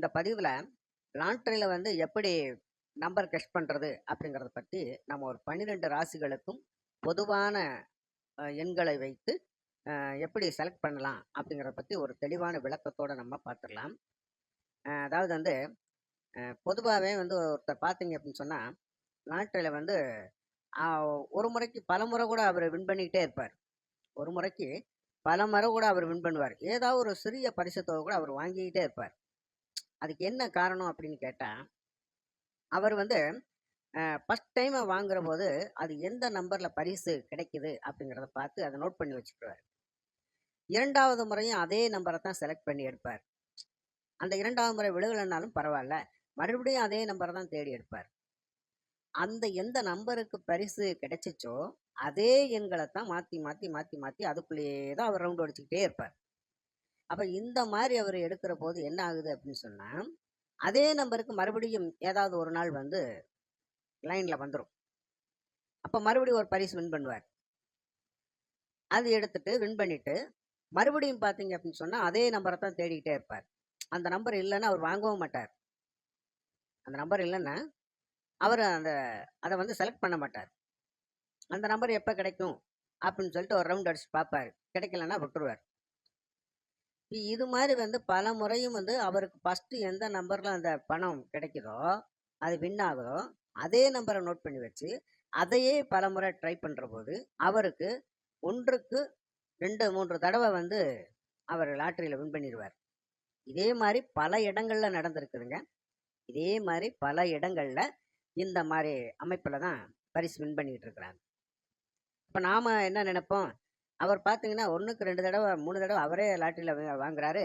இந்த பதிவில் லாண்ட்ரியில் வந்து எப்படி நம்பர் டெஸ்ட் பண்ணுறது அப்படிங்கிறத பற்றி நம்ம ஒரு பன்னிரெண்டு ராசிகளுக்கும் பொதுவான எண்களை வைத்து எப்படி செலக்ட் பண்ணலாம் அப்படிங்கிறத பற்றி ஒரு தெளிவான விளக்கத்தோடு நம்ம பார்த்துடலாம். அதாவது வந்து பொதுவாகவே வந்து ஒருத்தர் பார்த்தீங்க அப்படின்னு சொன்னால் லாண்ட்ரியில் வந்து ஒரு முறைக்கு பல முறை கூட அவர் வின் பண்ணிக்கிட்டே இருப்பார். ஒரு முறைக்கு பல முறை கூட அவர் வின் பண்ணுவார். ஏதாவது ஒரு சிறிய பரிசு தொகை கூட அவர் வாங்கிக்கிட்டே இருப்பார். அதுக்கு என்ன காரணம் அப்படின்னு கேட்டால் அவர் வந்து ஃபஸ்ட் டைம் வாங்குற போது அது எந்த நம்பரில் பரிசு கிடைக்குது அப்படிங்கிறத பார்த்து அதை நோட் பண்ணி வச்சுக்குவார் இரண்டாவது முறையும் அதே நம்பரை தான் செலக்ட் பண்ணி எடுப்பார். அந்த இரண்டாவது முறை விழுகலைன்னாலும் பரவாயில்ல மறுபடியும் அதே நம்பரை தான் தேடி எடுப்பார். அந்த எந்த நம்பருக்கு பரிசு கிடைச்சிச்சோ அதே எண்களை தான் மாற்றி மாற்றி மாற்றி மாற்றி அதுக்குள்ளேயே தான் அவர் ரவுண்ட் அடிச்சுக்கிட்டே இருப்பார். அப்போ இந்த மாதிரி அவர் எடுக்கிற போது என்ன ஆகுது அப்படின்னு சொன்னால் அதே நம்பருக்கு மறுபடியும் ஏதாவது ஒரு நாள் வந்து லைனில் வந்துடும் அப்போ மறுபடியும் ஒரு பரிசு வின் பண்ணுவார். அது எடுத்துட்டு வின் பண்ணிட்டு மறுபடியும் பார்த்தீங்க அப்படின்னு சொன்னால் அதே நம்பரை தான் தேடிக்கிட்டே இருப்பார். அந்த நம்பர் இல்லைன்னா அவர் வாங்கவும் மாட்டார். அந்த நம்பர் இல்லைன்னா அவர் அந்த அதை வந்து செலக்ட் பண்ண மாட்டார். அந்த நம்பர் எப்போ கிடைக்கும் அப்படின்னு சொல்லிட்டு ஒரு ரவுண்ட் அடிச்சு பார்ப்பார் கிடைக்கலன்னா விட்டுருவார். இது மாதிரி வந்து பல முறையும் வந்து அவருக்கு ஃபஸ்ட்டு எந்த நம்பரில் அந்த பணம் கிடைக்குதோ அது வின் ஆகுதோ அதே நம்பரை நோட் பண்ணி வச்சு அதையே பல முறை ட்ரை பண்ணுற போது அவருக்கு ஒன்றுக்கு ரெண்டு மூன்று தடவை வந்து அவர் லாட்டரியில் வின் பண்ணிடுவார் இதே மாதிரி பல இடங்களில் நடந்திருக்குதுங்க. இதே மாதிரி பல இடங்களில் இந்த மாதிரி அமைப்பில் தான் பரிசு வின் பண்ணிக்கிட்டு இருக்கிறாங்க. இப்போ நாம் என்ன நினைப்போம்? அவர் பார்த்தீங்கன்னா ஒன்றுக்கு ரெண்டு தடவை மூணு தடவை அவரே லாட்டரியில் வாங்குறாரு.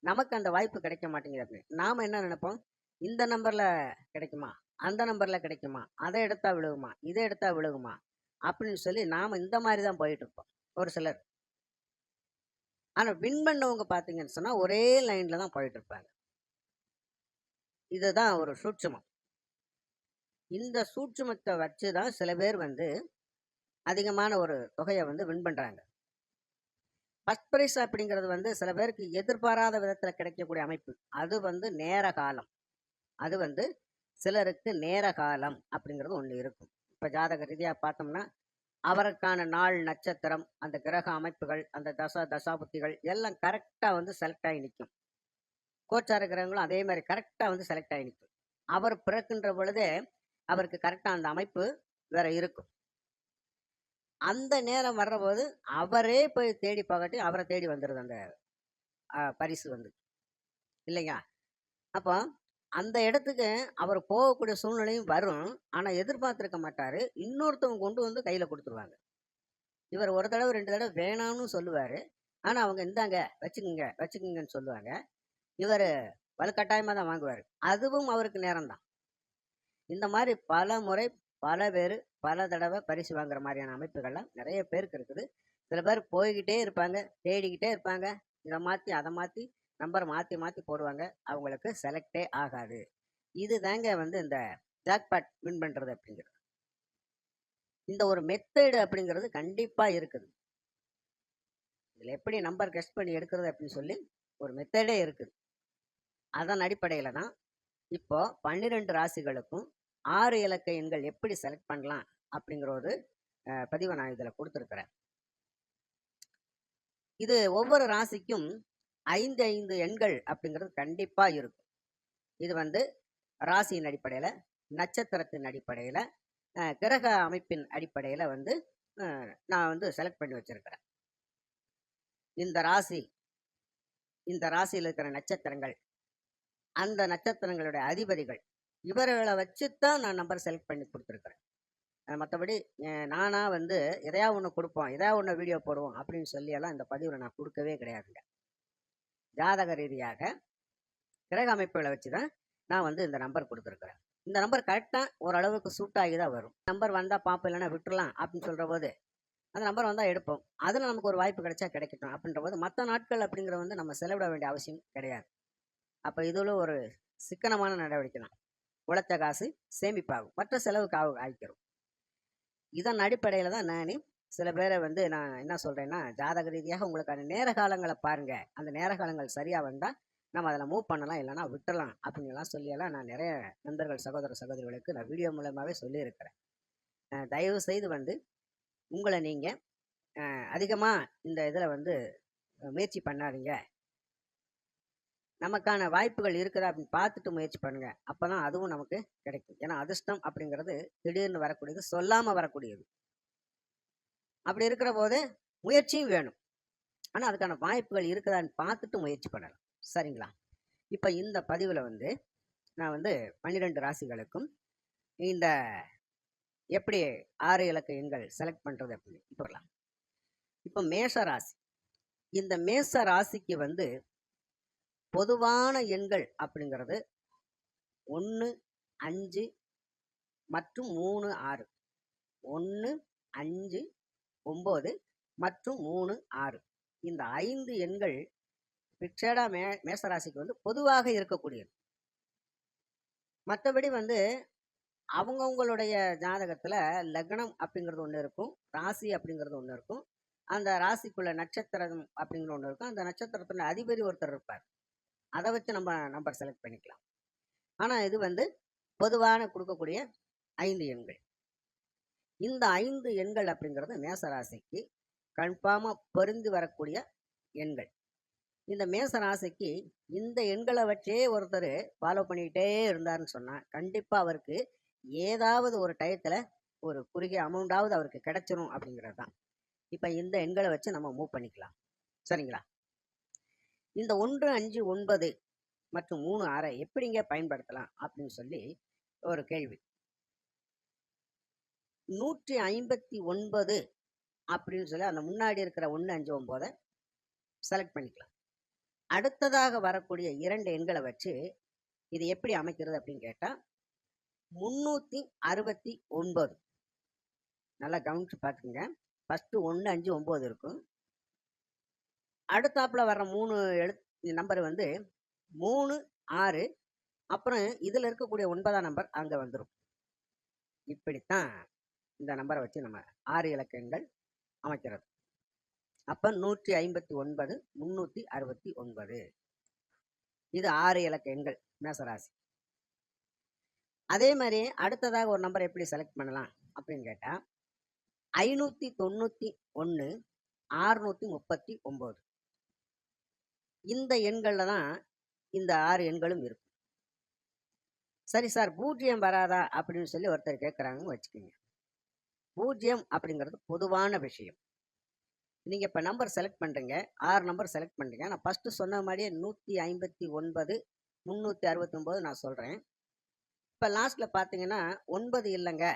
நமக்கு அந்த வாய்ப்பு கிடைக்க மாட்டேங்கிறது நாம் என்ன நினைப்போம்? இந்த நம்பரில் கிடைக்குமா? அந்த நம்பரில் கிடைக்குமா? அதை எடுத்தா விழுகுமா? இதை எடுத்தா விழுகுமா? அப்படின்னு சொல்லி நாம் இந்த மாதிரி தான் போயிட்டு இருப்போம். ஒரு சிலர். ஆனால் வின் பண்ணவங்க பார்த்தீங்கன்னு சொன்னால் ஒரே லைனில் தான் போயிட்டு இருப்பாங்க. இதுதான் ஒரு சூட்சமம். இந்த சூட்சமத்தை வச்சு தான் சில பேர் வந்து அதிகமான ஒரு தொகையை வந்து வின் பண்ணுறாங்க ஃபஸ்ட் ப்ரைஸ் அப்படிங்கிறது வந்து சில பேருக்கு எதிர்பாராத விதத்தில் கிடைக்கக்கூடிய அமைப்பு. அது வந்து நேர காலம். அது வந்து சிலருக்கு நேர காலம் அப்படிங்கிறது ஒன்று இருக்கும். இப்போ ஜாதக ரீதியாக பார்த்தோம்னா அவருக்கான நாள் நட்சத்திரம் அந்த கிரக அமைப்புகள் அந்த தசா தசாபுத்திகள் எல்லாம் கரெக்டாக வந்து செலக்ட் ஆகி நிற்கும் கோச்சார கிரகங்களும் அதே மாதிரி கரெக்டாக வந்து செலக்ட் ஆகி நிற்கும் அவர் பிறக்கின்ற பொழுதே அவருக்கு கரெக்டாக அந்த அமைப்பு வேற இருக்கும். அந்த நேரம் வர்றபோது அவரே போய் தேடி பார்க்கட்டி அவரை தேடி வந்துடுது அந்த பரிசு வந்து. இல்லைங்க அப்போ அந்த இடத்துக்கு அவர் போகக்கூடிய சூழ்நிலையும் வரும். ஆனால் எதிர்பார்த்துருக்க மாட்டார். இன்னொருத்தவங்க கொண்டு வந்து கையில் கொடுத்துருவாங்க. இவர் ஒரு தடவை ரெண்டு தடவை வேணாம்னு சொல்லுவார். ஆனால் அவங்க இந்தாங்க வச்சுக்கோங்க வச்சுக்கோங்கன்னு சொல்லுவாங்க. இவர் வலுக்கட்டாயமாக தான் வாங்குவார். அதுவும் அவருக்கு நேரம்தான். இந்த மாதிரி பல முறை பல பேர் பல தடவை பரிசு வாங்குற மாதிரியான அமைப்புகள்லாம் நிறைய பேருக்கு இருக்குது. சில பேர் போய்கிட்டே இருப்பாங்க தேடிக்கிட்டே இருப்பாங்க. இதை மாற்றி அதை மாற்றி நம்பர் மாற்றி மாற்றி போடுவாங்க. அவங்களுக்கு செலக்டே ஆகாது. இது தாங்க வந்து இந்த ஜாக்பாட் வின் பண்ணுறது அப்படிங்கிறது. இந்த ஒரு மெத்தடு அப்படிங்கிறது கண்டிப்பாக இருக்குது. இதில் எப்படி நம்பர் கெஸ்ட் பண்ணி எடுக்கிறது அப்படின்னு சொல்லி ஒரு மெத்தடே இருக்குது. அதன் அடிப்படையில் தான் இப்போ பன்னிரெண்டு ராசிகளுக்கும் ஆறு இலக்க எண்கள் எப்படி செலக்ட் பண்ணலாம் அப்படிங்கிற ஒரு பதிவை நான் இதில் கொடுத்துருக்குறேன். இது ஒவ்வொரு ராசிக்கும் ஐந்து ஐந்து எண்கள் அப்படிங்கிறது கண்டிப்பாக இருக்கும். இது வந்து ராசியின் அடிப்படையில் நட்சத்திரத்தின் அடிப்படையில் கிரக அமைப்பின் அடிப்படையில் வந்து நான் வந்து செலக்ட் பண்ணி வச்சிருக்கிறேன். இந்த ராசி இந்த ராசியில் இருக்கிற நட்சத்திரங்கள் அந்த நட்சத்திரங்களுடைய அதிபதிகள் இவர்களை வச்சு தான் நான் நம்பர் செலக்ட் பண்ணி கொடுத்துருக்குறேன். மற்றபடி நானாக வந்து எதையா ஒன்று கொடுப்போம் எதையா ஒன்று வீடியோ போடுவோம் அப்படின்னு சொல்லியெல்லாம் இந்த பதிவில் நான் கொடுக்கவே கிடையாதுங்க. ஜாதக ரீதியாக கிரக அமைப்புகளை வச்சு தான் நான் வந்து இந்த நம்பர் கொடுத்துருக்குறேன். இந்த நம்பர் கரெக்டாக ஓரளவுக்கு சூட் ஆகி தான் வரும். நம்பர் வந்தால் பார்ப்போம் இல்லைன்னா விட்டுறலாம் அப்படின்னு சொல்கிற போது அந்த நம்பர் வந்தால் எடுப்போம். அதில் நமக்கு ஒரு வாய்ப்பு கிடைச்சா கிடைக்கட்டும் அப்படின்ற போது மற்ற நாட்கள் அப்படிங்கிற வந்து நம்ம செலவிட வேண்டிய அவசியம் கிடையாது. அப்போ இதில் ஒரு சிக்கனமான நடவடிக்கை தான். உழைச்ச காசு சேமிப்பாகும். மற்ற செலவுக்கு ஆகு ஆகிக்கிறோம். இதன் அடிப்படையில் தான் நான் சில பேரை வந்து நான் என்ன சொல்கிறேன்னா ஜாதக ரீதியாக உங்களுக்கான நேர காலங்களை பாருங்கள் அந்த நேர காலங்கள் சரியாக வந்தால் நம்ம அதில் மூவ் பண்ணலாம் இல்லைன்னா விட்டுறலாம் அப்படின்லாம் சொல்லியெல்லாம் நான் நிறைய நண்பர்கள் சகோதர சகோதரிகளுக்கு நான் வீடியோ மூலமாகவே சொல்லியிருக்கிறேன். தயவு செய்து வந்து உங்களை நீங்கள் அதிகமாக இந்த இதில் வந்து முயற்சி பண்ணாதீங்க. நமக்கான வாய்ப்புகள் இருக்குதா அப்படின்னு பார்த்துட்டு முயற்சி பண்ணுங்க. அப்பதான் அதுவும் நமக்கு கிடைக்கும். ஏன்னா அதிர்ஷ்டம் அப்படிங்கிறது திடீர்னு வரக்கூடியது சொல்லாம வரக்கூடியது. அப்படி இருக்கிற போது முயற்சியும் வேணும். ஆனா அதுக்கான வாய்ப்புகள் இருக்குதான்னு பார்த்துட்டு முயற்சி பண்ணலாம். சரிங்களா? இப்போ இந்த பதிவில் வந்து நான் வந்து பன்னிரெண்டு ராசிகளுக்கும் இந்த எப்படி ஆறு இலக்க எண்கள் செலக்ட் பண்ணுறது அப்படின்னு இப்போ இப்போ மேஷ ராசி. இந்த மேஷ ராசிக்கு வந்து பொதுவான எண்கள் அப்படிங்கிறது ஒன்று அஞ்சு மற்றும் மூணு ஆறு. ஒன்று அஞ்சு ஒம்பது மற்றும் மூணு ஆறு. இந்த ஐந்து எண்கள் பிக்சடா மே மேசராசிக்கு வந்து பொதுவாக இருக்கக்கூடியது. மற்றபடி வந்து அவங்கவுங்களுடைய ஜாதகத்தில் லக்னம் அப்படிங்கிறது ஒன்று இருக்கும் ராசி அப்படிங்கிறது ஒன்று இருக்கும். அந்த ராசிக்குள்ள நட்சத்திரம் அப்படிங்கிற ஒன்று இருக்கும். அந்த நட்சத்திரத்தில் அதிபதி ஒருத்தர் இருப்பார். அதை வச்சு நம்ம நம்பர் செலக்ட் பண்ணிக்கலாம். ஆனால் இது வந்து பொதுவான கொடுக்கக்கூடிய ஐந்து எண்கள். இந்த ஐந்து எண்கள் அப்படிங்கிறது மேசராசிக்கு கன்ஃபார்மாக பொருந்தி வரக்கூடிய எண்கள். இந்த மேசராசிக்கு இந்த எண்களை வச்சே ஒருத்தர் ஃபாலோ பண்ணிக்கிட்டே இருந்தாருன்னு சொன்னால் கண்டிப்பாக அவருக்கு ஏதாவது ஒரு டயத்தில் ஒரு குறுகிய அமௌண்ட்டாவது அவருக்கு கிடைச்சிரும் அப்படிங்கிறது தான். இப்போ இந்த எண்களை வச்சு நம்ம மூவ் பண்ணிக்கலாம். சரிங்களா? இந்த ஒன்று அஞ்சு ஒன்பது மற்றும் மூணு ஆறை எப்படிங்க பயன்படுத்தலாம் அப்படின்னு சொல்லி ஒரு கேள்வி. நூற்றி ஐம்பத்தி ஒன்பது அப்படின்னு சொல்லி அந்த முன்னாடி இருக்கிற ஒன்று அஞ்சு ஒம்போதை செலக்ட் பண்ணிக்கலாம். அடுத்ததாக வரக்கூடிய இரண்டு எண்களை வச்சு இது எப்படி அமைக்கிறது அப்படின்னு கேட்டால் முந்நூற்றி அறுபத்தி ஒன்பது. நல்லா கவனிச்சு பார்த்துங்க ஃபஸ்ட்டு ஒன்று அஞ்சு ஒம்பது இருக்கும். அடுத்தாப்புல வர்ற மூணு எழுத்து நம்பர் வந்து மூணு ஆறு அப்புறம் இதில் இருக்கக்கூடிய ஒன்பதாம் நம்பர் அங்கே வந்துடும் இப்படித்தான் இந்த நம்பரை வச்சு நம்ம ஆறு இலக்கங்கள் அமைக்கிறது. அப்போ நூற்றி ஐம்பத்தி ஒன்பது முந்நூற்றி அறுபத்தி ஒன்பது. இது ஆறு இலக்க எண்கள் மேசராசி. அதே மாதிரி அடுத்ததாக ஒரு நம்பர் எப்படி செலக்ட் பண்ணலாம் அப்படின்னு கேட்டால் ஐநூற்றி தொண்ணூற்றி ஒன்று ஆறுநூற்றி முப்பத்தி ஒம்பது. இந்த எண்களில் தான் இந்த ஆறு எண்களும் இருக்கும். சரி சார் பூஜ்ஜியம் வராதா அப்படின்னு சொல்லி ஒருத்தர் கேட்குறாங்கன்னு வச்சுக்கோங்க. பூஜ்ஜியம் அப்படிங்கிறது பொதுவான விஷயம். நீங்கள் இப்போ நம்பர் செலக்ட் பண்ணுறீங்க ஆறு நம்பர் செலக்ட் பண்ணுறீங்க நான் ஃபஸ்ட்டு சொன்ன மாதிரியே நூற்றி ஐம்பத்தி ஒன்பது முந்நூற்றி அறுபத்தொம்போது நான் சொல்கிறேன் இப்போ லாஸ்ட்டில் பார்த்தீங்கன்னா ஒன்பது இல்லைங்க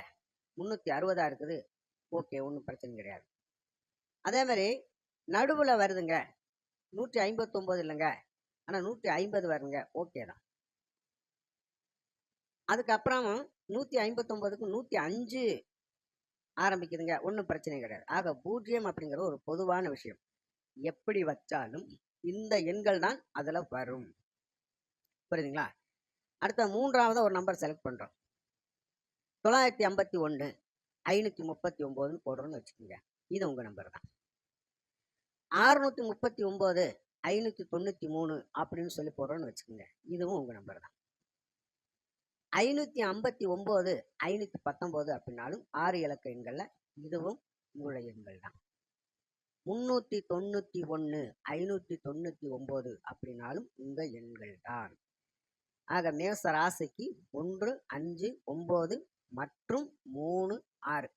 முந்நூற்றி அறுபதாக இருக்குது. ஓகே ஒன்றும் பிரச்சனை கிடையாது. அதே மாதிரி நடுவில் வருதுங்க நூற்றி ஐம்பத்தொம்போது இல்லைங்க. ஆனால் நூற்றி ஐம்பது வருங்க. ஓகே தான். அதுக்கப்புறம் நூற்றி ஐம்பத்தொம்போதுக்கு நூற்றி அஞ்சு ஆரம்பிக்குதுங்க. ஒன்றும் பிரச்சனை கிடையாது. ஆக பூஜ்ஜியம் அப்படிங்கிற ஒரு பொதுவான விஷயம். எப்படி வச்சாலும் இந்த எண்கள் தான் அதில் வரும். புரியுதுங்களா? அடுத்த மூன்றாவது ஒரு நம்பர் செலக்ட் பண்ணுறோம் தொள்ளாயிரத்தி ஐம்பத்தி ஒன்று ஐநூற்றி முப்பத்தி ஒம்போதுன்னு போடுறோன்னு வச்சுக்கோங்க. இது உங்கள் நம்பர் தான். ஆறுநூற்றி முப்பத்தி ஒம்பது ஐநூற்றி தொண்ணூற்றி மூணு அப்படின்னு சொல்லி போடுறோன்னு வச்சுக்கோங்க. இதுவும் உங்கள் நம்பர் தான். ஐநூற்றி ஐம்பத்தி ஒம்பது ஐநூற்றி பத்தொம்போது அப்படின்னாலும் ஆறு இலக்க எண்களில் இதுவும் உங்களுடைய எண்கள் தான். முந்நூற்றி தொண்ணூற்றி ஒன்று ஐநூற்றி தொண்ணூற்றி ஒம்பது அப்படின்னாலும் உங்கள் எண்கள் தான். ஆக மேச ராசிக்கு ஒன்று அஞ்சு ஒம்பது மற்றும் மூணு ஆறு.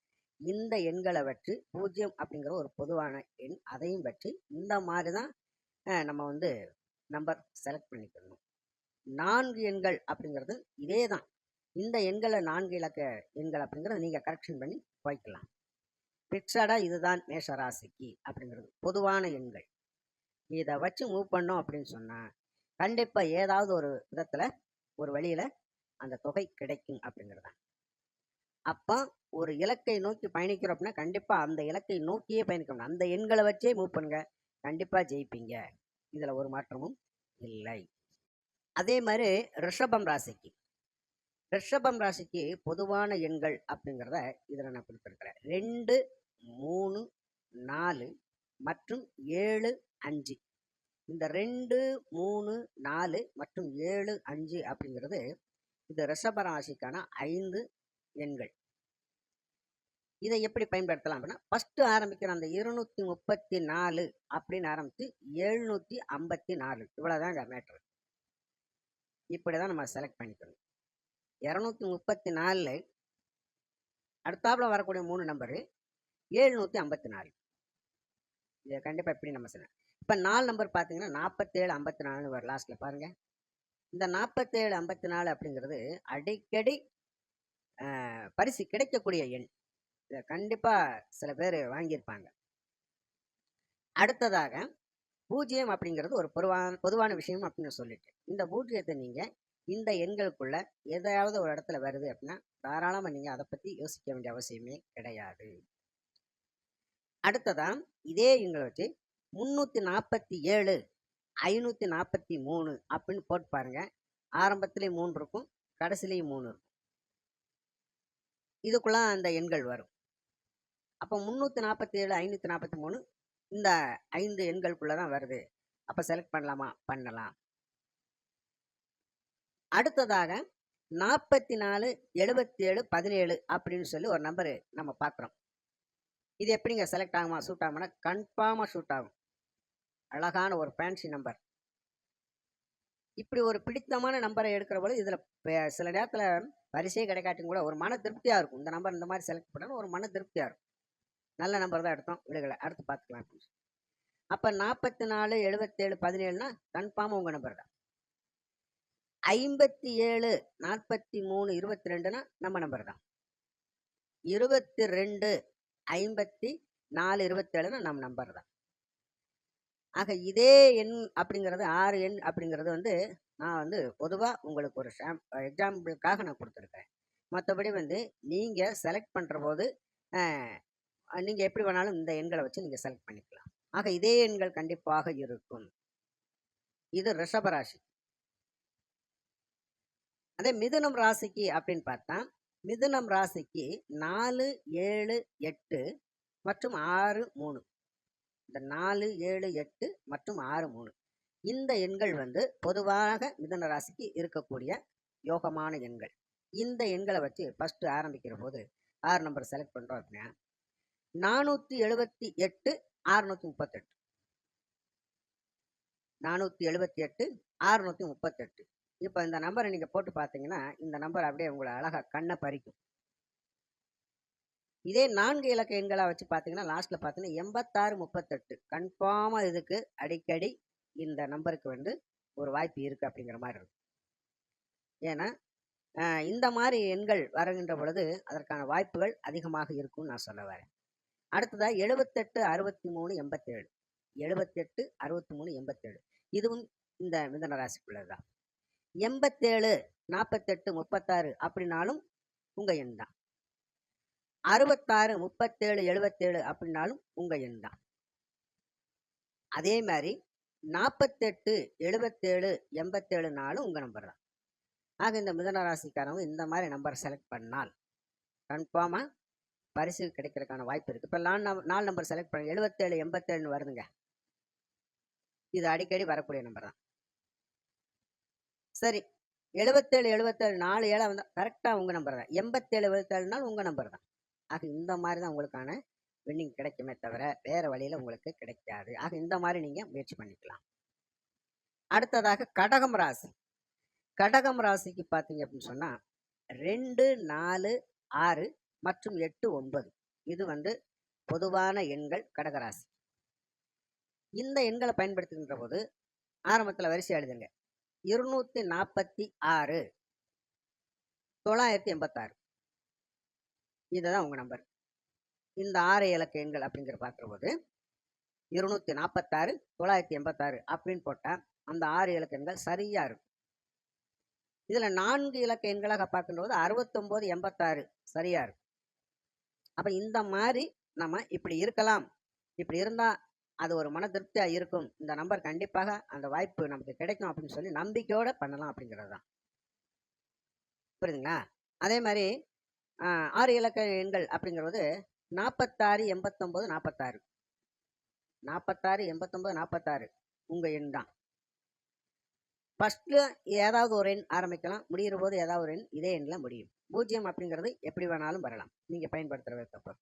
இந்த எண்களை வச்சு பூஜ்ஜியம் அப்படிங்கிற ஒரு பொதுவான எண் அதையும் வச்சு இந்த மாதிரி தான் நம்ம வந்து நம்பர் செலக்ட் பண்ணிக்கணும். நான்கு எண்கள் அப்படிங்கிறது இதே தான் இந்த எண்களை நான்கு இலக்க எண்கள் அப்படிங்கிறத நீங்கள் கரெக்ஷன் பண்ணி வைக்கலாம் ஃபிக்ஸடாக இதுதான் மேஷராசிக்கு அப்படிங்கிறது பொதுவான எண்கள். இதை வச்சு மூவ் பண்ணோம் அப்படின்னு சொன்னால் கண்டிப்பாக ஏதாவது ஒரு விதத்தில் ஒரு வழியில் அந்த தொகை கிடைக்கும் அப்படிங்கிறது தான் அப்போ ஒரு இலக்கை நோக்கி பயணிக்கிறோம் அப்படின்னா கண்டிப்பாக அந்த இலக்கை நோக்கியே பயணிக்கணும் அந்த எண்களை வச்சே மூவ் பண்ணுங்க. கண்டிப்பாக ஜெயிப்பீங்க. இதில் ஒரு மாற்றமும் இல்லை. அதே மாதிரி ரிஷபம் ராசிக்கு. ரிஷபம் ராசிக்கு பொதுவான எண்கள் அப்படிங்கிறத இதில் நான் கொடுத்துருக்குறேன் ரெண்டு மூணு நாலு மற்றும் ஏழு அஞ்சு. இந்த ரெண்டு மூணு நாலு மற்றும் ஏழு அஞ்சு அப்படிங்கிறது இது ரிஷபராசிக்கான ஐந்து எண்கள். இதை எப்படி பயன்படுத்தலாம் அப்படின்னா ஃபஸ்ட்டு ஆரம்பிக்கிற அந்த இருநூத்தி முப்பத்தி நாலு அப்படின்னு ஆரம்பிச்சு எழுநூத்தி ஐம்பத்தி நாலு. இவ்வளவுதாங்க மேட்ரு இப்படிதான் நம்ம செலக்ட் பண்ணிக்கணும். இரநூத்தி முப்பத்தி நாலில் அடுத்தாப்புல வரக்கூடிய மூணு நம்பரு எழுநூத்தி ஐம்பத்தி நாலு. இதை கண்டிப்பா எப்படி நம்ம செய்யலாம் இப்போ நாலு நம்பர் பார்த்தீங்கன்னா நாற்பத்தேழு ஐம்பத்தி நாலுன்னு வரும் லாஸ்ட்ல பாருங்க. இந்த நாற்பத்தேழு ஐம்பத்தி நாலு அப்படிங்கிறது அடிக்கடி பரிசு கிடைக்கக்கூடிய எண். இதை கண்டிப்பா சில பேர் வாங்கியிருப்பாங்க. அடுத்ததாக பூஜ்ஜியம் அப்படிங்கிறது ஒரு பொதுவான பொதுவான விஷயம் அப்படின்னு சொல்லிட்டு இந்த பூஜ்ஜியத்தை நீங்க இந்த எண்களுக்குள்ள எதையாவது ஒரு இடத்துல வருது அப்படின்னா தாராளமா நீங்க அதை பத்தி யோசிக்க வேண்டிய அவசியமே கிடையாது. அடுத்ததா இதே எண்களை வச்சு முன்னூத்தி நாற்பத்தி ஏழு ஐநூத்தி நாற்பத்தி மூணு அப்படின்னு போட்டு பாருங்க. ஆரம்பத்துலேயும் மூணு இருக்கும் கடைசிலையும் மூணு இருக்கும். இதுக்குள்ள அந்த எண்கள் வரும். அப்போ முந்நூற்றி நாற்பத்தி ஏழு ஐநூற்றி நாற்பத்தி மூணு இந்த ஐந்து எண்களுக்குள்ள தான் வருது. அப்போ செலக்ட் பண்ணலாமா? பண்ணலாம். அடுத்ததாக நாற்பத்தி நாலு எழுபத்தி ஏழு பதினேழு அப்படின்னு சொல்லி ஒரு நம்பரு நம்ம பார்க்குறோம் இது எப்படிங்க செலக்ட் ஆகுமா? சூட் ஆகுமானா கன்ஃபார்மாக ஷூட் ஆகும். அழகான ஒரு ஃபேன்சி நம்பர் இப்படி ஒரு பிடித்தமான நம்பரை எடுக்கிற போது இதில் சில நேரத்தில் பரிசே கிடைக்காட்டியும் கூட ஒரு மன திருப்தியாக இருக்கும். இந்த நம்பர் இந்த மாதிரி செலக்ட் பண்ணாலும் ஒரு மன திருப்தியாக இருக்கும். நல்ல நம்பர் தான் எடுத்தோம். விடுகளை அடுத்து பார்த்துக்கலாம். அப்படின்னு அப்போ நாற்பத்தி நாலு எழுபத்தேழு பதினேழுனா கன்ஃபார்மாக உங்கள் நம்பர் தான். ஐம்பத்தி ஏழு நாற்பத்தி மூணு இருபத்தி ரெண்டுனா நம்ம நம்பர் தான். இருபத்தி ரெண்டு ஐம்பத்தி நாலு இருபத்தேழுனா நம்ம நம்பர் தான். ஆக இதே எண் அப்படிங்கிறது ஆறு எண் அப்படிங்கிறது வந்து நான் வந்து பொதுவாக உங்களுக்கு ஒரு ஷாம் எக்ஸாம்பிளுக்காக நான் கொடுத்துருக்கேன். மற்றபடி வந்து நீங்கள் செலக்ட் பண்ணுற போது நீங்கள் எப்படி வேணாலும் இந்த எண்களை வச்சு நீங்கள் செலக்ட் பண்ணிக்கலாம். ஆக இதே எண்கள் கண்டிப்பாக இருக்கும். இது ரிஷபராசி அதே மிதுனம் ராசிக்கு அப்படின்னு பார்த்தா மிதுனம் ராசிக்கு நாலு ஏழு எட்டு மற்றும் ஆறு மூணு. இந்த நாலு ஏழு எட்டு மற்றும் ஆறு மூணு. இந்த எண்கள் வந்து பொதுவாக மிதன ராசிக்கு இருக்கக்கூடிய யோகமான எண்கள். இந்த எண்களை வச்சு ஃபஸ்ட்டு ஆரம்பிக்கிற போது ஆறு நம்பர் செலக்ட் பண்ணுறோம் அப்படின்னா நானூற்றி எழுபத்தி எட்டு அறுநூத்தி முப்பத்தெட்டு. நானூற்றி எழுபத்தி எட்டு ஆறுநூற்றி முப்பத்தெட்டு. இப்போ இந்த நம்பரை நீங்கள் போட்டு பார்த்தீங்கன்னா இந்த நம்பர் அப்படியே உங்களை அழகாக கண்ணை பறிக்கும். இதே நான்கு இலக்க எண்களாக வச்சு பார்த்தீங்கன்னா லாஸ்ட்டில் பார்த்தீங்கன்னா எண்பத்தாறு முப்பத்தெட்டு. கன்ஃபார்மாக இதுக்கு அடிக்கடி இந்த நம்பருக்கு வந்து ஒரு வாய்ப்பு இருக்குது அப்படிங்கிற மாதிரி இருக்கும். ஏன்னா இந்த மாதிரி எண்கள் வருகின்ற பொழுது அதற்கான வாய்ப்புகள் அதிகமாக இருக்கும்னு நான் சொல்ல வரேன். அடுத்ததாக எழுபத்தெட்டு அறுபத்தி மூணு எண்பத்தேழு. எழுபத்தெட்டு அறுபத்தி மூணு எண்பத்தேழு. இதுவும் இந்த மிதன ராசிக்குள்ளது தான் எண்பத்தேழு நாற்பத்தெட்டு முப்பத்தாறு அப்படின்னாலும் உங்கள் எண் தான். அறுபத்தாறு முப்பத்தேழு எழுபத்தேழு அப்படின்னாலும் உங்கள் எண் தான். அதே மாதிரி நாற்பத்தெட்டு எழுபத்தேழு நாலு உங்கள் நம்பர் தான். ஆக இந்த மிதன ராசிக்காரவங்க இந்த மாதிரி நம்பர் செலக்ட் பண்ணால் கன்ஃபார்மாக பரிசு கிடைக்கிறதுக்கான வாய்ப்பு இருக்குது இப்போ நாலு நாலு நம்பர் செலக்ட் பண்ண எழுபத்தேழு எண்பத்தேழுன்னு வருதுங்க. இது அடிக்கடி வரக்கூடிய நம்பர் தான். சரி எழுபத்தேழு எழுபத்தேழு நாலு ஏழாக வந்தால் கரெக்டாக உங்கள் நம்பர் தான். எண்பத்தேழு எழுபத்தேழுனாலும் உங்கள் நம்பர் தான். ஆக இந்த மாதிரி தான் உங்களுக்கான வின்னிங் கிடைக்குமே தவிர வேறு வழியில் உங்களுக்கு கிடைக்காது. ஆக இந்த மாதிரி நீங்கள் முயற்சி பண்ணிக்கலாம். அடுத்ததாக கடகம் ராசி. கடகம் ராசிக்கு பார்த்தீங்க அப்படின்னு சொன்னால் ரெண்டு நாலு ஆறு மற்றும் எட்டு ஒன்பது. இது வந்து பொதுவான எண்கள் கடகராசி இந்த எண்களை பயன்படுத்துகின்ற போது ஆரம்பத்தில் வரிசை எழுதுங்க. இருநூத்தி நாற்பத்தி ஆறு தொள்ளாயிரத்தி எண்பத்தாறு. இதுதான் உங்கள் நம்பர் இந்த ஆறு இலக்க எண்கள் அப்படிங்கிற பார்க்குற போது இருநூத்தி நாற்பத்தாறு தொள்ளாயிரத்தி எண்பத்தாறு அப்படின்னு போட்டால் அந்த ஆறு இலக்க எண்கள் சரியாக இருக்கும். இதில் நான்கு இலக்க எண்களாக பார்க்கும்போது அறுபத்தொம்போது எண்பத்தாறு சரியாக இருக்கும். அப்போ இந்த மாதிரி நம்ம இப்படி இருக்கலாம். இப்படி இருந்தால் அது ஒரு மன திருப்தியாக இருக்கும். இந்த நம்பர் கண்டிப்பாக அந்த வாய்ப்பு நமக்கு கிடைக்கும் அப்படின்னு சொல்லி நம்பிக்கையோடு பண்ணலாம் அப்படிங்கிறது தான். புரியுதுங்களா? அதே மாதிரி ஆஹ், ஆறு இலக்க எண்கள் அப்படிங்கிறது நாற்பத்தாறு எண்பத்தொம்போது நாற்பத்தாறு நாற்பத்தாறு எண்பத்தொம்போது நாற்பத்தாறு உங்கள் எண் தான். ஃபஸ்ட்டில் ஏதாவது ஒரு எண் ஆரம்பிக்கலாம். முடிகிற போது ஏதாவது ஒரு எண் இதே எண்ணில் முடியும். பூஜ்ஜியம் அப்படிங்கிறது எப்படி வேணாலும் வரலாம். நீங்கள் பயன்படுத்துகிற விதப்போ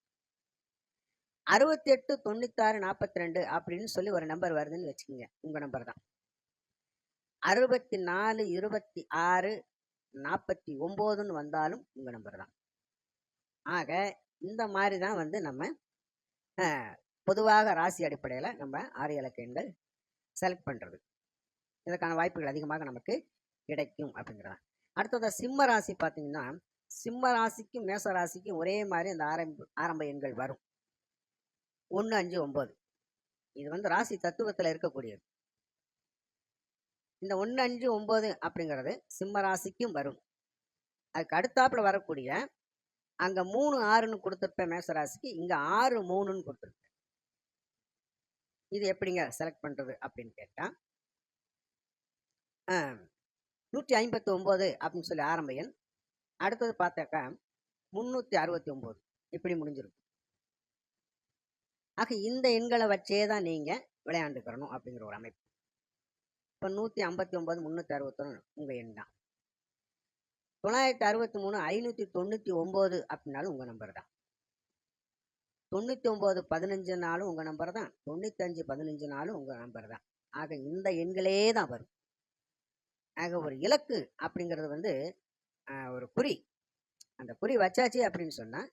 அறுபத்தி எட்டு தொண்ணூத்தாறு நாற்பத்தி ரெண்டு அப்படின்னு சொல்லி ஒரு நம்பர் வருதுன்னு வச்சுக்கோங்க. உங்கள் நம்பர் தான். அறுபத்தி நாலு இருபத்தி ஆறு நாற்பத்தி ஒம்போதுன்னு வந்தாலும் உங்கள் நம்பர் தான். ஆக இந்த மாதிரி தான் வந்து நம்ம பொதுவாக ராசி அடிப்படையில் நம்ம ஆறு இலக்க எண்கள் செலக்ட் பண்ணுறது இதற்கான வாய்ப்புகள் அதிகமாக நமக்கு கிடைக்கும் அப்படிங்கிறதா. அடுத்தது சிம்ம ராசி பார்த்தீங்கன்னா சிம்ம ராசிக்கும் மேச ராசிக்கும் ஒரே மாதிரி அந்த ஆரம்ப ஆரம்ப எண்கள் வரும். ஒன்று அஞ்சு ஒம்பது இது வந்து ராசி தத்துவத்தில் இருக்கக்கூடியது. இந்த ஒன்று அஞ்சு ஒம்பது அப்படிங்கிறது சிம்ம ராசிக்கும் வரும். அதுக்கு அடுத்தாப்புல வரக்கூடிய அங்கே மூணு ஆறுன்னு கொடுத்துருப்பேன் மேசராசிக்கு. இங்க இங்கே ஆறு மூணுன்னு கொடுத்துருப்பேன். இது எப்படிங்க செலக்ட் பண்ணுறது அப்படின்னு கேட்டால் நூற்றி ஐம்பத்தி ஒம்பது அப்படின்னு சொல்லி ஆரம்ப எண். அடுத்தது பார்த்தாக்கா முந்நூற்றி அறுபத்தி ஒம்பது இப்படி முடிஞ்சிருக்கும். ஆக இந்த எண்களை வச்சே தான் நீங்கள் விளையாண்டுக்கிறணும் அப்படிங்கிற ஒரு அமைப்பு. இப்போ நூற்றி ஐம்பத்தி ஒம்பது முந்நூற்றி அறுபத்தொன்று உங்கள் எண் தான். தொள்ளாயிரத்தி அறுபத்தி மூணு ஐநூற்றி தொண்ணூற்றி ஒம்பது அப்படின்னாலும் உங்கள் நம்பர் தான். தொண்ணூற்றி ஒம்பது பதினஞ்சு நாளும் உங்கள் நம்பர் தான். தொண்ணூத்தஞ்சு பதினஞ்சு நாளும் உங்கள் நம்பர் தான். ஆக இந்த எண்களே தான் வரும். ஆக ஒரு இலக்கு அப்படிங்கிறது வந்து ஆஹ், ஒரு குறி. அந்த குறி வச்சாச்சு அப்படின்னு சொன்னால்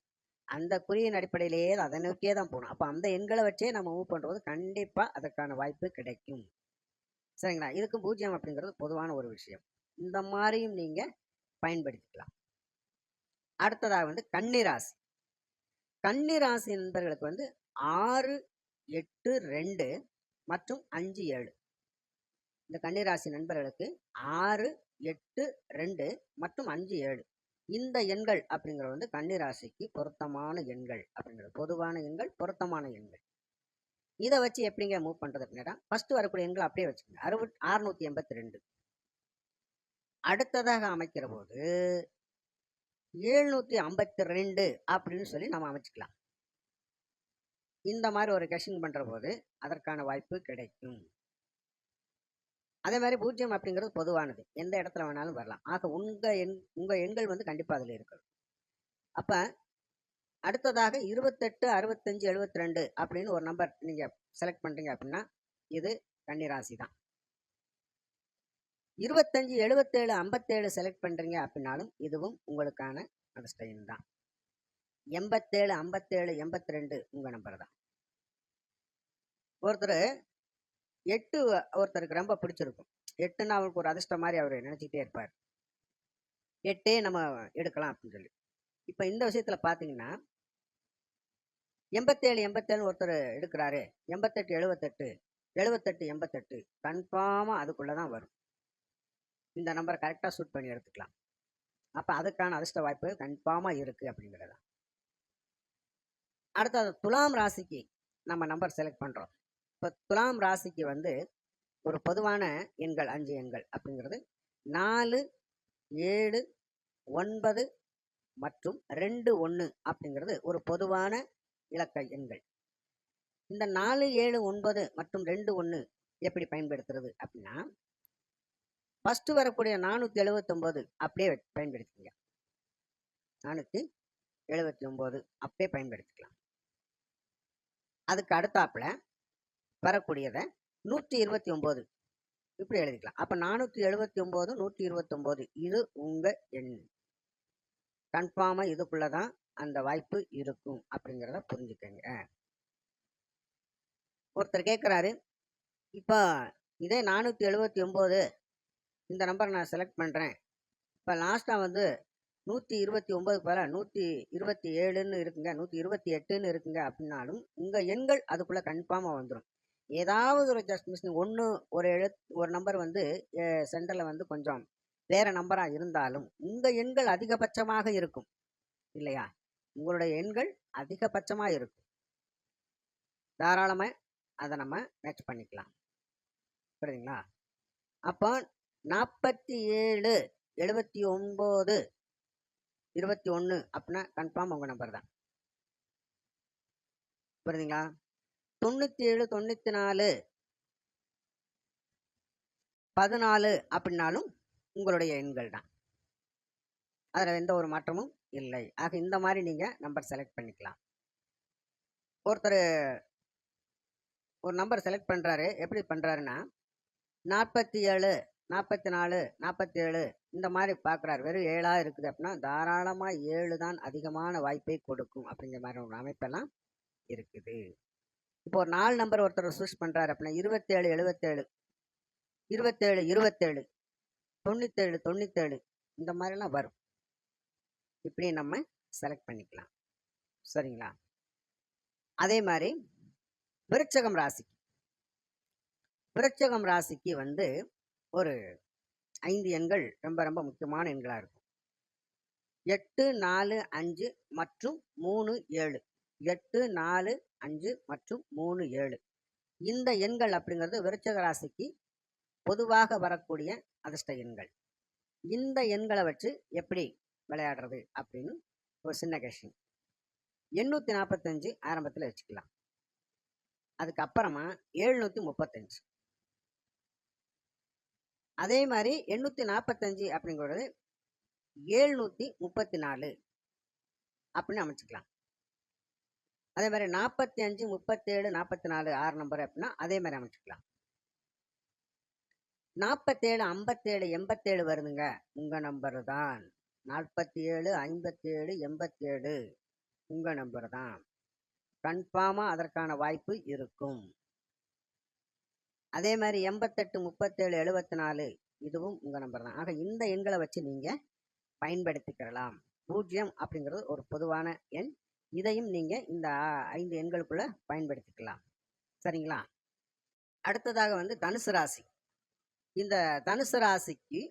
அந்த குறியின் அடிப்படையிலேயே தான் அதை நோக்கியே தான் போகணும். அப்போ அந்த எண்களை வச்சே நம்ம மூவ் பண்ணுறது கண்டிப்பாக அதற்கான வாய்ப்பு கிடைக்கும். சரிங்களா? இதுக்கு பூஜ்ஜியம் அப்படிங்கிறது பொதுவான ஒரு விஷயம். இந்த மாதிரியும் நீங்கள் பயன்படுத்திக்கலாம். அடுத்ததாக வந்து கன்னிராசி. கன்னிராசி நண்பர்களுக்கு வந்து ஆறு எட்டு ரெண்டு மற்றும் அஞ்சு ஏழு. இந்த கன்னிராசி நண்பர்களுக்கு ஆறு எட்டு ரெண்டு மற்றும் அஞ்சு ஏழு. இந்த எண்கள் அப்படிங்கிறது வந்து கன்னிராசிக்கு பொருத்தமான எண்கள் அப்படிங்கிறது. பொதுவான எண்கள் பொருத்தமான எண்கள். இதை வச்சு எப்படிங்க மூவ் பண்ணுறது அப்படின்னா ஃபஸ்ட்டு வரக்கூடிய எண்கள் அப்படியே வச்சுக்கோங்க. அறுபத் அறுநூத்தி எண்பத்தி ரெண்டு. அடுத்ததாக அமைக்கிற போது எழுநூற்றி ஐம்பத்தி ரெண்டு அப்படின்னு சொல்லி நம்ம அமைச்சுக்கலாம். இந்த மாதிரி ஒரு கஷிங் பண்ணுற போது அதற்கான வாய்ப்பு கிடைக்கும். அதே மாதிரி பூஜ்ஜியம் அப்படிங்கிறது பொதுவானது. எந்த இடத்துல வேணாலும் வரலாம். ஆக உங்கள் எண் உங்கள் எண்கள் வந்து கண்டிப்பாக அதில் இருக்கணும். அப்போ அடுத்ததாக இருபத்தெட்டு அறுபத்தஞ்சு எழுபத்தி ரெண்டு அப்படின்னு ஒரு நம்பர் நீங்கள் செலக்ட் பண்ணுறீங்க அப்படின்னா இது கன்னிராசி தான். இருபத்தஞ்சு எழுபத்தேழு ஐம்பத்தேழு செலக்ட் பண்ணுறீங்க அப்படின்னாலும் இதுவும் உங்களுக்கான அதிர்ஷ்ட தான். எண்பத்தேழு ஐம்பத்தேழு எண்பத்தி ரெண்டு உங்கள் நம்பர் தான். ஒருத்தர் எட்டு ஒருத்தருக்கு ரொம்ப பிடிச்சிருக்கும். எட்டுன்னா அவருக்கு ஒரு அதிர்ஷ்டம் மாதிரி அவர் நினச்சிக்கிட்டே இருப்பார். எட்டே நம்ம எடுக்கலாம் அப்படின்னு சொல்லி. இப்போ இந்த விஷயத்தில் பார்த்தீங்கன்னா எண்பத்தேழு எண்பத்தேழு ஒருத்தர் எடுக்கிறாரு. எண்பத்தெட்டு எழுபத்தெட்டு எழுபத்தெட்டு எண்பத்தெட்டு. கன்ஃபார்மாக அதுக்குள்ளே தான் வரும். இந்த நம்பரை கரெக்டாக ஷூட் பண்ணி எடுத்துக்கலாம். அப்போ அதுக்கான அதிர்ஷ்ட வாய்ப்பு கன்ஃபார்மாக இருக்குது அப்படிங்கிறது. அடுத்தது துலாம் ராசிக்கு நம்ம நம்பர் செலக்ட் பண்ணுறோம் இப்போ துலாம் ராசிக்கு வந்து ஒரு பொதுவான எண்கள் அஞ்சு எண்கள் அப்படிங்கிறது நாலு ஏழு ஒன்பது மற்றும் ரெண்டு ஒன்று அப்படிங்கிறது ஒரு பொதுவான இலக்க எண்கள். இந்த நாலு ஏழு ஒன்பது மற்றும் ரெண்டு ஒன்று எப்படி பயன்படுத்துறது அப்படின்னா ஃபஸ்ட்டு வரக்கூடிய நானூற்றி எழுபத்தொம்போது அப்படியே வச்சு- பயன்படுத்திக்கங்க நானூற்றி எழுபத்தி ஒம்பது அப்படியே பயன்படுத்திக்கலாம். அதுக்கு அடுத்தாப்புல வரக்கூடியதை நூற்றி இருபத்தி ஒம்பது இப்படி எழுதிக்கலாம். அப்போ நானூற்றி எழுபத்தி ஒம்பது நூற்றி இருபத்தொம்போது இது உங்கள் எண். கன்ஃபார்மாக இதுக்குள்ளே தான் அந்த வாய்ப்பு இருக்கும் அப்படிங்கிறத புரிஞ்சுக்கங்க. ஒருத்தர் கேட்குறாரு இப்போ இதே நானூற்றி எழுபத்தி ஒம்பது இந்த நம்பர் நான் செலக்ட் பண்ணுறேன் இப்போ லாஸ்ட்டாக வந்து நூற்றி இருபத்தி ஒம்பது போல் நூற்றி இருபத்தி ஏழுன்னு இருக்குங்க நூற்றி இருபத்தி எட்டுன்னு இருக்குங்க அப்படின்னாலும் உங்கள் எண்கள் அதுக்குள்ளே கன்ஃபார்மாக வந்துடும் ஏதாவது ஒரு ஜஸ்ட் மிஷின் ஒன்று ஒரு எழுத் ஒரு நம்பர் வந்து சென்டரில் வந்து கொஞ்சம் வேறு நம்பராக இருந்தாலும் உங்கள் எண்கள் அதிகபட்சமாக இருக்கும். இல்லையா? உங்களுடைய எண்கள் அதிகபட்சமாக இருக்கும். தாராளமாக அதை நம்ம மேட்ச் பண்ணிக்கலாம். புரியுதுங்களா? அப்போ நாற்பத்தி ஏழு எழுபத்தி ஒம்பது இருபத்தி ஒன்று அப்படின்னா கன்ஃபார்ம் உங்கள் நம்பர் தான். புரியுதுங்களா? தொண்ணூற்றி ஏழு தொண்ணூற்றி நாலு பதினாலு அப்படின்னாலும் உங்களுடைய எண்கள் தான். அதில் எந்த ஒரு மாற்றமும் இல்லை. ஆக இந்த மாதிரி நீங்கள் நம்பர் செலக்ட் பண்ணிக்கலாம். ஒருத்தர் ஒரு நம்பர் செலக்ட் பண்ணுறாரு எப்படி பண்ணுறாருன்னா நாற்பத்தி ஏழு நாற்பத்தி நாலு நாற்பத்தி ஏழு இந்த மாதிரி பார்க்குறாரு வெறும் ஏழாக இருக்குது அப்படின்னா தாராளமாக ஏழு தான் அதிகமான வாய்ப்பை கொடுக்கும் அப்படிங்கிற மாதிரி ஒரு அமைப்பெல்லாம் இருக்குது. இப்போ ஒரு நாலு நம்பர் ஒருத்தர் சூஸ் பண்ணுறாரு அப்படின்னா இருபத்தேழு எழுபத்தேழு இருபத்தேழு இருபத்தேழு தொண்ணூத்தேழு தொண்ணூத்தேழு இந்த மாதிரிலாம் வரும். இப்படி நம்ம செலக்ட் பண்ணிக்கலாம். சரிங்களா? அதே மாதிரி விருச்சகம் ராசிக்கு. விருச்சகம் ராசிக்கு வந்து ஒரு ஐந்து எண்கள் ரொம்ப ரொம்ப முக்கியமான எண்களாக இருக்கும். எட்டு நாலு அஞ்சு மற்றும் மூணு ஏழு. எட்டு நாலு அஞ்சு மற்றும் மூணு ஏழு. இந்த எண்கள் அப்படிங்கிறது விருச்சக ராசிக்கு பொதுவாக வரக்கூடிய அதிர்ஷ்ட எண்கள். இந்த எண்களை வச்சு எப்படி விளையாடுறது அப்படின்னு ஒரு சின்ன கொஷின் எண்ணூற்றி நாற்பத்தஞ்சு ஆரம்பத்தில் வச்சுக்கலாம். அதுக்கப்புறமா எழுநூற்றி முப்பத்தஞ்சு. அதே மாதிரி எண்ணூற்றி நாற்பத்தஞ்சு அப்படிங்கிறது ஏழ்நூற்றி முப்பத்தி நாலு அப்படின்னு அமைச்சுக்கலாம். அதே மாதிரி நாற்பத்தி அஞ்சு முப்பத்தேழு நாற்பத்தி நாலு ஆறு நம்பர் அப்படின்னா அதே மாதிரி அமைச்சுக்கலாம். நாற்பத்தேழு ஐம்பத்தேழு எண்பத்தேழு வருதுங்க. உங்கள் நம்பர் தான். நாற்பத்தி ஏழு ஐம்பத்தேழு எண்பத்தேழு உங்கள் நம்பர் தான். கன்ஃபார்மாக அதற்கான வாய்ப்பு இருக்கும். அதே மாதிரி எண்பத்தெட்டு முப்பத்தேழு எழுபத்தி நாலு இதுவும் உங்கள் நம்பர் தான். ஆக இந்த எண்களை வச்சு நீங்கள் பயன்படுத்திக்கிறலாம் பூஜ்ஜியம் அப்படிங்கிறது ஒரு பொதுவான எண். இதையும் நீங்கள் இந்த ஐந்து எண்களுக்குள்ள பயன்படுத்திக்கலாம். சரிங்களா? அடுத்ததாக வந்து தனுசு ராசி. இந்த தனுசு ராசிக்கு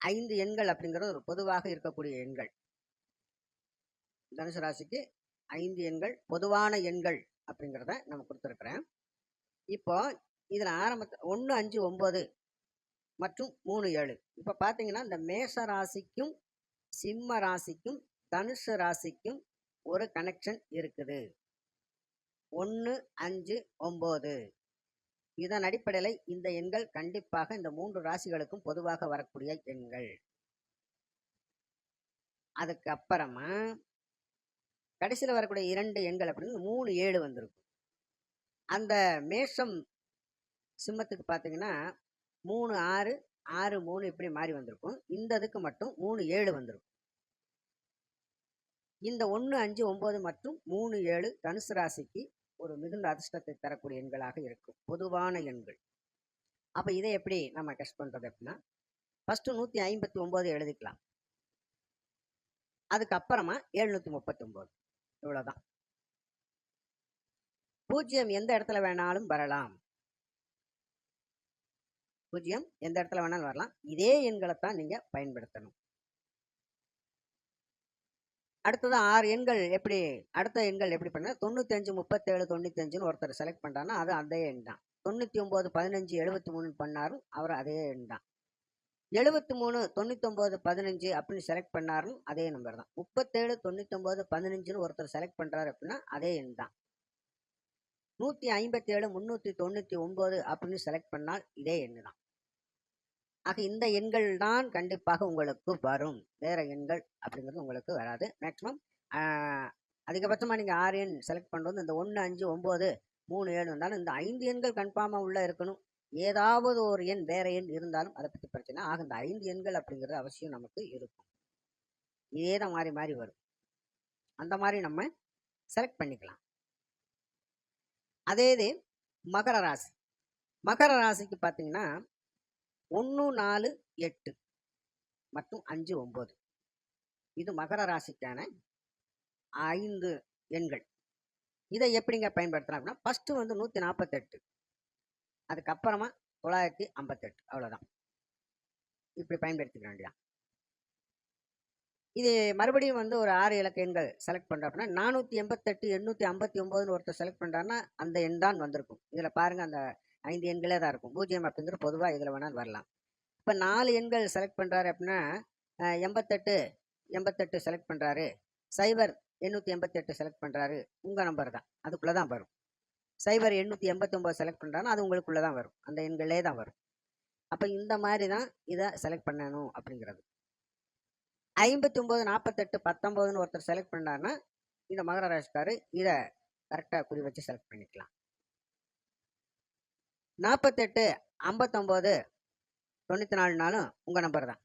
ஐந்து எண்கள் அப்படிங்கிறது ஒரு பொதுவாக இருக்கக்கூடிய எண்கள். தனுசு ராசிக்கு ஐந்து எண்கள் பொதுவான எண்கள் அப்படிங்கிறத நம்ம கொடுத்துருக்குறேன். இப்போ இதில் ஆரம்பத்தில் ஒன்று அஞ்சு ஒம்பது மற்றும் மூணு ஏழு. இப்போ பார்த்தீங்கன்னா இந்த மேஷ ராசிக்கும் சிம்ம ராசிக்கும் தனுஷ ராசிக்கும் ஒரு கனெக்ஷன் இருக்குது. ஒன்று அஞ்சு ஒம்பது. இதன் அடிப்படையில் இந்த எண்கள் கண்டிப்பாக இந்த மூன்று ராசிகளுக்கும் பொதுவாக வரக்கூடிய எண்கள். அதுக்கப்புறமா கடைசியில் வரக்கூடிய இரண்டு எண்கள் அப்படின்னு மூணு ஏழு வந்திருக்கும். அந்த மேஷம் சிம்மத்துக்கு பார்த்தீங்கன்னா மூணு ஆறு ஆறு மூணு இப்படி மாறி வந்திருக்கும். இந்த இதுக்கு மட்டும் மூணு ஏழு வந்திருக்கும். இந்த ஒன்று அஞ்சு ஒம்பது மற்றும் மூணு ஏழு தனுசு ராசிக்கு ஒரு மிகுந்த அதிர்ஷ்டத்தை தரக்கூடிய எண்களாக இருக்கும். பொதுவான எண்கள். அப்போ இதை எப்படி நம்ம கஷ்ட பண்ணுறது அப்படின்னா ஃபஸ்ட்டு நூற்றி ஐம்பத்தி ஒம்பது எழுதிக்கலாம். அதுக்கப்புறமா எழுநூற்றி முப்பத்தொம்போது இவ்வளோதான் பூஜ்ஜியம் எந்த இடத்துல வேணாலும் வரலாம். பூஜ்ஜியம் எந்த இடத்துல வேணாலும் வரலாம். இதே எண்களை தான் நீங்க பயன்படுத்தணும். அடுத்தது ஆறு எண்கள் எப்படி அடுத்த எண்கள் எப்படி பண்ண தொண்ணூத்தஞ்சு முப்பத்தேழு தொண்ணூத்தஞ்சுன்னு ஒருத்தர் செலக்ட் பண்றாருன்னா அது அதே எண் தான். தொண்ணூத்தி ஒன்பது பதினஞ்சு எழுபத்தி மூணு பண்ணாரும் அவர் அதே எண் தான். எழுபத்தி மூணு தொண்ணூத்தொம்பது பதினஞ்சு அப்படின்னு செலக்ட் பண்ணாரும் அதே நம்பர் தான். முப்பத்தேழு தொண்ணூத்தொம்பது பதினஞ்சுன்னு ஒருத்தர் செலக்ட் பண்றாரு அப்படின்னா அதே எண் தான். நூற்றி ஐம்பத்தி ஏழு முந்நூற்றி தொண்ணூற்றி ஒம்பது அப்படின்னு செலக்ட் பண்ணால் இதே எண்ணு தான். ஆக இந்த எண்கள் தான் கண்டிப்பாக உங்களுக்கு வரும். வேற எண்கள் அப்படிங்கிறது உங்களுக்கு வராது. மேக்ஸிமம் அதிகபட்சமாக நீங்கள் ஆறு எண் செலக்ட் பண்ணுறது இந்த ஒன்று அஞ்சு ஒம்பது மூணு ஏழு இருந்தாலும் இந்த ஐந்து எண்கள் கன்ஃபார்மாக உள்ளே இருக்கணும். ஏதாவது ஒரு எண் வேற எண் இருந்தாலும் அதை பற்றி பிரச்சனை ஆக இந்த ஐந்து எண்கள் அப்படிங்கிறது அவசியம் நமக்கு இருக்கும். இதே தான் மாறி மாறி வரும். அந்த மாதிரி நம்ம செலக்ட் பண்ணிக்கலாம். அதே இது மகர ராசி. மகர ராசிக்கு பார்த்தீங்கன்னா ஒன்று நாலு எட்டு மற்றும் அஞ்சு ஒம்பது. இது மகர ராசிக்கான ஐந்து எண்கள். இதை எப்படிங்க பயன்படுத்தலாம் அப்படின்னா ஃபஸ்ட்டு வந்து நூற்றி நாற்பத்தெட்டு அதுக்கப்புறமா தொள்ளாயிரத்தி ஐம்பத்தெட்டு அவ்வளோதான் இப்படி பயன்படுத்திக்க வேண்டியதான் இது மறுபடியும் வந்து ஒரு ஆறு இலக்க எண்கள் செலக்ட் பண்ணுறோம் அப்படின்னா நானூற்றி எண்பத்தெட்டு எண்ணூற்றி ஐம்பத்தி ஒம்போதுன்னு ஒருத்தர் செலக்ட் பண்ணுறான்னா அந்த எண் தான் வந்திருக்கும். இதில் பாருங்கள் அந்த ஐந்து எண்களே தான் இருக்கும். பூஜ்ஜியம் அப்படிங்கிற பொதுவாக இதில் வேணாலும் வரலாம். இப்போ நாலு எண்கள் செலக்ட் பண்ணுறாரு அப்படின்னா எண்பத்தெட்டு எண்பத்தெட்டு செலக்ட் பண்ணுறாரு சைபர் எண்ணூற்றி எண்பத்தெட்டு செலக்ட் பண்ணுறாரு உங்கள் நம்பர் தான். அதுக்குள்ளே தான் வரும். சைபர் எண்ணூற்றி எண்பத்தொம்போது செலக்ட் பண்ணுறான்னா அது உங்களுக்குள்ளே தான் வரும். அந்த எண்களே தான் வரும். அப்போ இந்த மாதிரி தான் இதை செலக்ட் பண்ணணும் அப்படிங்கிறது. ஐம்பத்தி ஒம்பது நாற்பத்தெட்டு பத்தொம்போதுன்னு ஒருத்தர் செலக்ட் பண்ணாருன்னா இந்த மகர ராசிக்காரு இதை கரெக்டாக குறி வச்சு செலக்ட் பண்ணிக்கலாம். நாற்பத்தெட்டு ஐம்பத்தொம்போது தொண்ணூற்றி நாலுனாலும் உங்கள் நம்பர் தான்.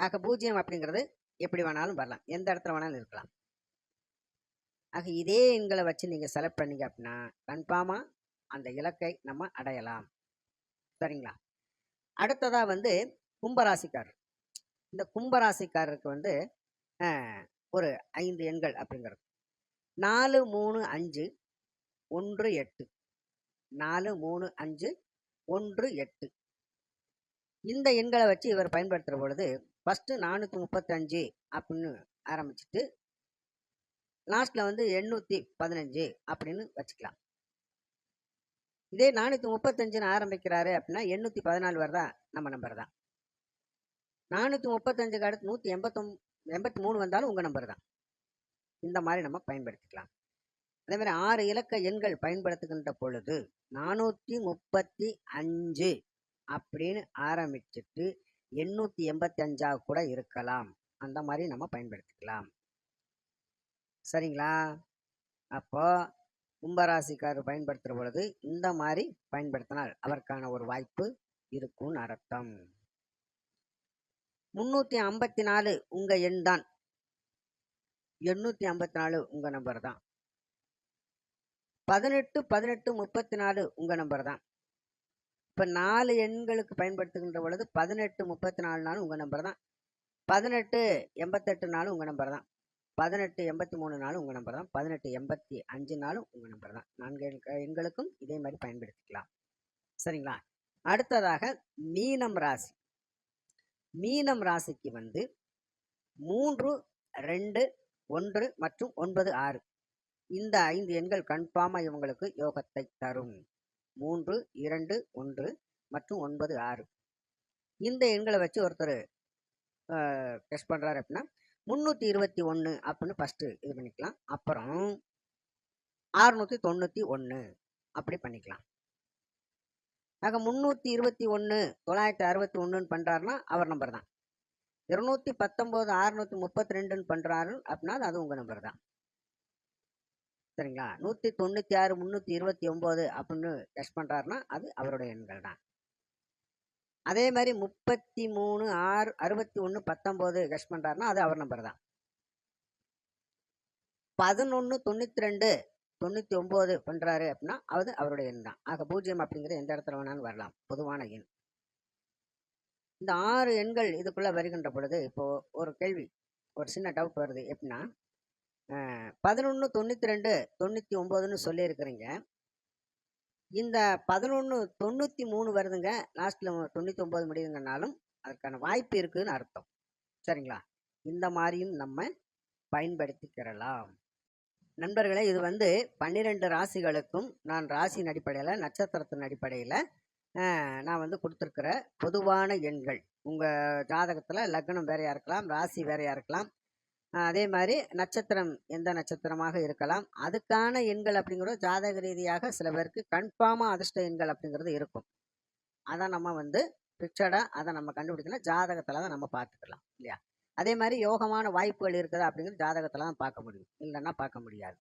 ஆக பூஜ்ஜியம் அப்படிங்கிறது எப்படி வேணாலும் வரலாம். எந்த இடத்துல வேணாலும் இருக்கலாம். ஆக இதே எண்களை வச்சு நீங்கள் செலக்ட் பண்ணீங்க அப்படின்னா கன்ஃபார்மாக அந்த இலக்கை நம்ம அடையலாம். சரிங்களா? அடுத்ததாக வந்து கும்பராசிக்காரர். இந்த கும்பராசிக்காரருக்கு வந்து ஒரு ஐந்து எண்கள் அப்படிங்கிறது நாலு மூணு அஞ்சு ஒன்று எட்டு. நாலு மூணு அஞ்சு ஒன்று எட்டு. இந்த எண்களை வச்சு இவர் பயன்படுத்துகிற பொழுது ஃபஸ்ட்டு நானூற்றி முப்பத்தஞ்சு அப்படின்னு ஆரம்பிச்சுட்டு லாஸ்ட்டில் வந்து எண்ணூற்றி பதினஞ்சு அப்படின்னு வச்சுக்கலாம். இதே நானூற்றி முப்பத்தஞ்சுன்னு ஆரம்பிக்கிறாரு அப்படின்னா எண்ணூற்றி பதினாலு வருதா நம்ம நம்பர் தான். நானூற்றி முப்பத்தஞ்சுக்கு அடுத்து நூற்றி எண்பத்தொம் எண்பத்தி மூணு வந்தாலும் உங்கள் நம்பர் தான். இந்த மாதிரி நம்ம பயன்படுத்திக்கலாம். அதேமாதிரி ஆறு இலக்க எண்கள் பயன்படுத்துகின்ற பொழுது நானூற்றி முப்பத்தி அஞ்சு அப்படின்னு ஆரம்பிச்சுட்டு எண்ணூற்றி எண்பத்தி அஞ்சாக கூட இருக்கலாம். அந்த மாதிரி நம்ம பயன்படுத்திக்கலாம். சரிங்களா? அப்போ கும்பராசிக்காரர் பயன்படுத்துகிற பொழுது இந்த மாதிரி பயன்படுத்தினால் அவருக்கான ஒரு வாய்ப்பு இருக்கும்னு அர்த்தம். முந்நூற்றி ஐம்பத்தி நாலு உங்கள் எண் தான். எண்ணூற்றி ஐம்பத்தி நாலு உங்கள் நம்பர் தான். பதினெட்டு பதினெட்டு முப்பத்தி நாலு உங்கள் நம்பர் தான். இப்போ நாலு எண்களுக்கு பயன்படுத்துகின்ற பொழுது பதினெட்டு முப்பத்தி நாலு நாளும் உங்கள் நம்பர் தான். பதினெட்டு எண்பத்தெட்டு நாளும் உங்கள் நம்பர் தான். பதினெட்டு எண்பத்தி மூணு நாளும் உங்கள் நம்பர் தான். பதினெட்டு எண்பத்தி அஞ்சு நாளும் உங்கள் நம்பர் தான். நான்கு எண்களுக்கும் இதே மாதிரி பயன்படுத்திக்கலாம். சரிங்களா? அடுத்ததாக மீனம் ராசி. மீனம் ராசிக்கு வந்து மூன்று ரெண்டு ஒன்று மற்றும் ஒன்பது ஆறு. இந்த ஐந்து எண்கள் கன்ஃபார்மாக இவங்களுக்கு யோகத்தை தரும். மூன்று இரண்டு ஒன்று மற்றும் ஒன்பது ஆறு. இந்த எண்களை வச்சு ஒருத்தர் டெஸ்ட் பண்ணுறாரு அப்படின்னா முந்நூற்றி இருபத்தி ஒன்று அப்படின்னு ஃபஸ்ட்டு இது பண்ணிக்கலாம். அப்புறம் ஆறுநூற்றி தொண்ணூற்றி ஒன்று அப்படி பண்ணிக்கலாம். ஆக முந்நூற்றி இருபத்தி ஒன்று தொள்ளாயிரத்தி அறுபத்தி ஒன்றுன்னு பண்ணுறாருன்னா அவர் நம்பர் தான். இருநூத்தி பத்தொம்போது அறுநூத்தி முப்பத்தி ரெண்டுன்னு பண்ணுறாரு அப்படின்னா அது உங்கள் நம்பர் தான். சரிங்களா? நூற்றி தொண்ணூற்றி ஆறு முந்நூற்றி இருபத்தி ஒம்பது அப்படின்னு டெஸ்ட் பண்ணுறாருன்னா அது அவருடைய எண்கள் தான். அதே மாதிரி முப்பத்தி மூணு ஆறு அறுபத்தி ஒன்று பத்தொம்போது டெஸ்ட் பண்ணுறாருன்னா அது அவர் நம்பர் தான். பதினொன்று தொண்ணூற்றி ரெண்டு தொண்ணூற்றி ஒம்பது பண்ணுறாரு அப்படின்னா அது அவருடைய எண் தான். ஆக பூஜ்ஜியம் அப்படிங்கிறது எந்த இடத்துல வேணாலும் வரலாம். பொதுவான எண். இந்த ஆறு எண்கள் இதுக்குள்ளே வருகின்ற பொழுது இப்போது ஒரு கேள்வி ஒரு சின்ன டவுட் வருது. எப்படின்னா பதினொன்று தொண்ணூற்றி ரெண்டு தொண்ணூற்றி ஒம்போதுன்னு சொல்லியிருக்கிறீங்க. இந்த பதினொன்று தொண்ணூற்றி மூணு வருதுங்க. லாஸ்ட்டில் தொண்ணூற்றி ஒம்பது முடியுதுங்கனாலும் அதற்கான வாய்ப்பு இருக்குதுன்னு அர்த்தம். சரிங்களா? இந்த மாதிரியும் நம்ம பயன்படுத்திக்கிறலாம். நண்பர்களே இது வந்து பன்னிரெண்டு ராசிகளுக்கும் நான் ராசியின் அடிப்படையில் நட்சத்திரத்தின் அடிப்படையில் நான் வந்து கொடுத்துருக்குற பொதுவான எண்கள். உங்கள் ஜாதகத்தில் லக்னம் வேறையாக இருக்கலாம் ராசி வேறையாக இருக்கலாம். அதே மாதிரி நட்சத்திரம் எந்த நட்சத்திரமாக இருக்கலாம் அதுக்கான எண்கள் அப்படிங்கிறது ஜாதக ரீதியாக சில பேருக்கு கன்ஃபார்மாக அதிர்ஷ்ட எண்கள் அப்படிங்கிறது இருக்கும். அதை நம்ம வந்து பிக்சடாக அதை நம்ம கண்டுபிடிக்கணும். ஜாதகத்தில் தான் நம்ம பார்த்துக்கலாம் இல்லையா? அதே மாதிரி யோகமான வாய்ப்புகள் இருக்குதா அப்படிங்கிறது ஜாதகத்தில் தான் பார்க்க முடியும். இல்லைன்னா பார்க்க முடியாது.